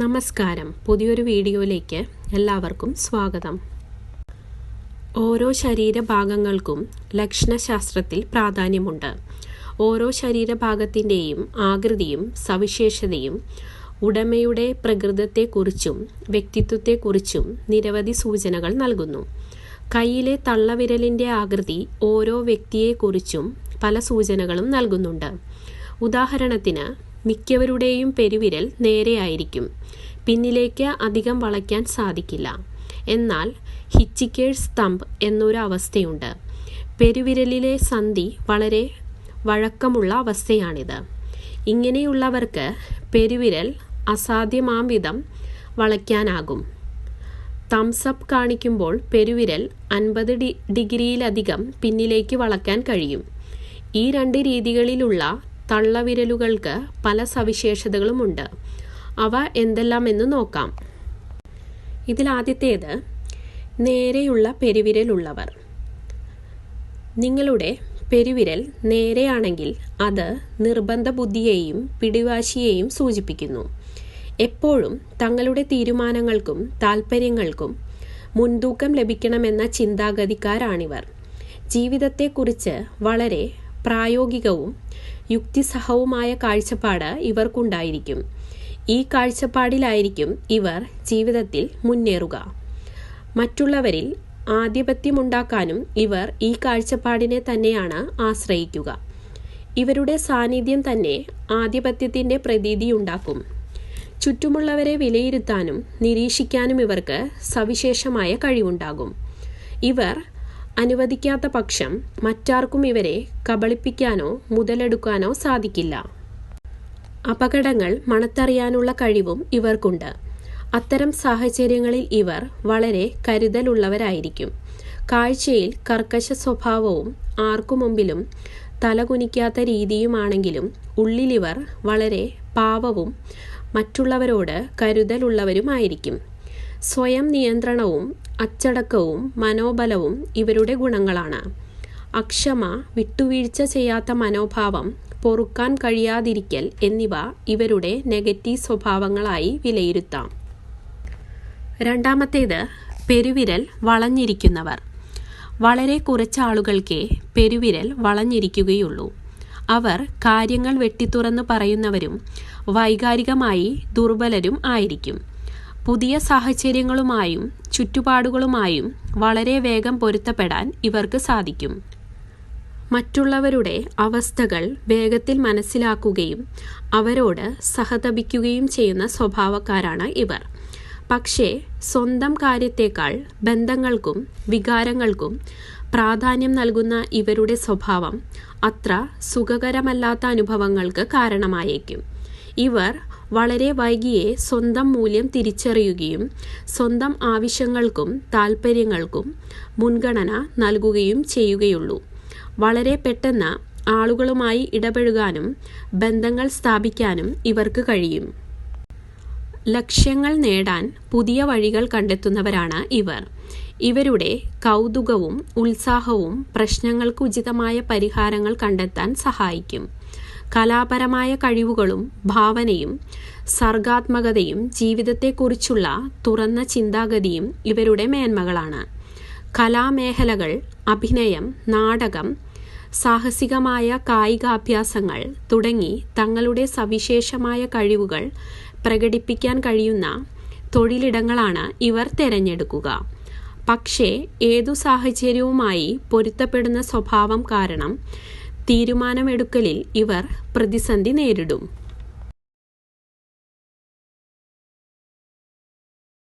നമസ്കാരം. പുതിയൊരു വീഡിയോയിലേക്ക് എല്ലാവർക്കും സ്വാഗതം. ഓരോ ശരീരഭാഗങ്ങൾക്കും ലക്ഷണശാസ്ത്രത്തിൽ പ്രാധാന്യമുണ്ട്. ഓരോ ശരീരഭാഗത്തിന്റെയും ആകൃതിയും സവിശേഷതയും ഉടമയുടെ പ്രകൃതത്തെക്കുറിച്ചും വ്യക്തിത്വത്തെക്കുറിച്ചും നിരവധി സൂചനകൾ നൽകുന്നു. കയ്യിലെ തള്ളവിരലിന്റെ ആകൃതി ഓരോ വ്യക്തിയെക്കുറിച്ചും പല സൂചനകളും നൽകുന്നുണ്ട്. ഉദാഹരണത്തിന് മിക്കവരുടെയും പെരുവിരൽ നേരെയായിരിക്കും പിന്നിലേക്ക് അധികം വളയ്ക്കാൻ സാധിക്കില്ല. എന്നാൽ ഹിച്ചിക്കേഴ്സ് തമ്പ് എന്നൊരു അവസ്ഥയുണ്ട്. പെരുവിരലിലെ സന്ധി വളരെ വഴക്കമുള്ള അവസ്ഥയാണിത്. ഇങ്ങനെയുള്ളവർക്ക് പെരുവിരൽ അസാധ്യമാം വിധം വളയ്ക്കാനാകും. തംസപ്പ് കാണിക്കുമ്പോൾ പെരുവിരൽ അൻപത് ഡി ഡിഗ്രിയിലധികം പിന്നിലേക്ക് വളയ്ക്കാൻ കഴിയും. ഈ രണ്ട് രീതികളിലുള്ള തള്ളവിരലുകൾക്ക് പല സവിശേഷതകളുമുണ്ട്. അവ എന്തെല്ലാമെന്ന് നോക്കാം. ഇതിലാദ്യത്തേത് നേരെയുള്ള പെരുവിരലുള്ളവർ. നിങ്ങളുടെ പെരുവിരൽ നേരെയാണെങ്കിൽ അത് നിർബന്ധ ബുദ്ധിയെയും പിടിവാശിയെയും സൂചിപ്പിക്കുന്നു. എപ്പോഴും തങ്ങളുടെ തീരുമാനങ്ങൾക്കും താൽപ്പര്യങ്ങൾക്കും മുൻതൂക്കം ലഭിക്കണമെന്ന ചിന്താഗതിക്കാരാണിവർ. ജീവിതത്തെക്കുറിച്ച് വളരെ പ്രായോഗികവും യുക്തിസഹവുമായ കാഴ്ചപ്പാട് ഇവർക്കുണ്ടായിരിക്കും. ഈ കാഴ്ചപ്പാടിലായിരിക്കും ഇവർ ജീവിതത്തിൽ മുന്നേറുക. മറ്റുള്ളവരിൽ ആധിപത്യമുണ്ടാക്കാനും ഇവർ ഈ കാഴ്ചപ്പാടിനെ തന്നെയാണ് ആശ്രയിക്കുക. ഇവരുടെ സാന്നിധ്യം തന്നെ ആധിപത്യത്തിന്റെ പ്രതീതിയുണ്ടാക്കും. ചുറ്റുമുള്ളവരെ വിലയിരുത്താനും നിരീക്ഷിക്കാനും ഇവർക്ക് സവിശേഷമായ കഴിവുണ്ടാകും. ഇവർ അനുവദിക്കാത്ത പക്ഷം മറ്റാർക്കും ഇവരെ കബളിപ്പിക്കാനോ മുതലെടുക്കാനോ സാധിക്കില്ല. അപകടങ്ങൾ മണത്തറിയാനുള്ള കഴിവും ഇവർക്കുണ്ട്. അത്തരം സാഹചര്യങ്ങളിൽ ഇവർ വളരെ കരുതലുള്ളവരായിരിക്കും. കാഴ്ചയിൽ കർക്കശ സ്വഭാവവും ആർക്കു മുമ്പിലും തലകുനിക്കാത്ത രീതിയുമാണെങ്കിലും ഉള്ളിലിവർ വളരെ പാവവും മറ്റുള്ളവരോട് കരുതലുള്ളവരുമായിരിക്കും. സ്വയം നിയന്ത്രണവും അച്ചടക്കവും മനോബലവും ഇവരുടെ ഗുണങ്ങളാണ്. അക്ഷമ വിട്ടുവീഴ്ച ചെയ്യാത്ത മനോഭാവം പൊറുക്കാൻ കഴിയാതിരിക്കൽ എന്നിവ ഇവരുടെ നെഗറ്റീവ് സ്വഭാവങ്ങളായി വിലയിരുത്താം. രണ്ടാമത്തേത് പെരുവിരൽ വളഞ്ഞിരിക്കുന്നവർ. വളരെ കുറച്ച് ആളുകൾക്കേ പെരുവിരൽ വളഞ്ഞിരിക്കുകയുള്ളൂ. അവർ കാര്യങ്ങൾ വെട്ടിത്തുറന്ന് പറയുന്നവരും വൈകാരികമായി ദുർബലരും ആയിരിക്കും. പുതിയ സാഹചര്യങ്ങളുമായും ചുറ്റുപാടുകളുമായും വളരെ വേഗം പൊരുത്തപ്പെടാൻ ഇവർക്ക് സാധിക്കും. മറ്റുള്ളവരുടെ അവസ്ഥകൾ വേഗത്തിൽ മനസ്സിലാക്കുകയും അവരോട് സഹതപിക്കുകയും ചെയ്യുന്ന സ്വഭാവക്കാരാണ് ഇവർ. പക്ഷേ സ്വന്തം കാര്യത്തേക്കാൾ ബന്ധങ്ങൾക്കും വികാരങ്ങൾക്കും പ്രാധാന്യം നൽകുന്ന ഇവരുടെ സ്വഭാവം അത്ര സുഖകരമല്ലാത്ത അനുഭവങ്ങൾക്ക് കാരണമായേക്കും. ഇവർ വളരെ വൈകിയേ സ്വന്തം മൂല്യം തിരിച്ചറിയുകയും സ്വന്തം ആവശ്യങ്ങൾക്കും താൽപ്പര്യങ്ങൾക്കും മുൻഗണന നൽകുകയും ചെയ്യുകയുള്ളൂ. വളരെ പെട്ടെന്ന് ആളുകളുമായി ഇടപഴകാനും ബന്ധങ്ങൾ സ്ഥാപിക്കാനും ഇവർക്ക് കഴിയും. ലക്ഷ്യങ്ങൾ നേടാൻ പുതിയ വഴികൾ കണ്ടെത്തുന്നവരാണ് ഇവർ. ഇവരുടെ കൗതുകവും ഉത്സാഹവും പ്രശ്നങ്ങൾക്ക് ഉചിതമായ പരിഹാരങ്ങൾ കണ്ടെത്താൻ സഹായിക്കും. കലാപരമായ കഴിവുകളും ഭാവനയും സർഗാത്മകതയും ജീവിതത്തെക്കുറിച്ചുള്ള തുറന്ന ചിന്താഗതിയും ഇവരുടെ മേന്മകളാണ്. കലാമേഖലകൾ അഭിനയം നാടകം സാഹസികമായ കായികാഭ്യാസങ്ങൾ തുടങ്ങി തങ്ങളുടെ സവിശേഷമായ കഴിവുകൾ പ്രകടിപ്പിക്കാൻ കഴിയുന്ന തൊഴിലിടങ്ങളാണ് ഇവർ തിരഞ്ഞെടുക്കുക. പക്ഷേ ഏതു സാഹചര്യവുമായി പൊരുത്തപ്പെടുന്ന സ്വഭാവം കാരണം തീരുമാനമെടുക്കലിൽ ഇവർ പ്രതിസന്ധി നേരിടും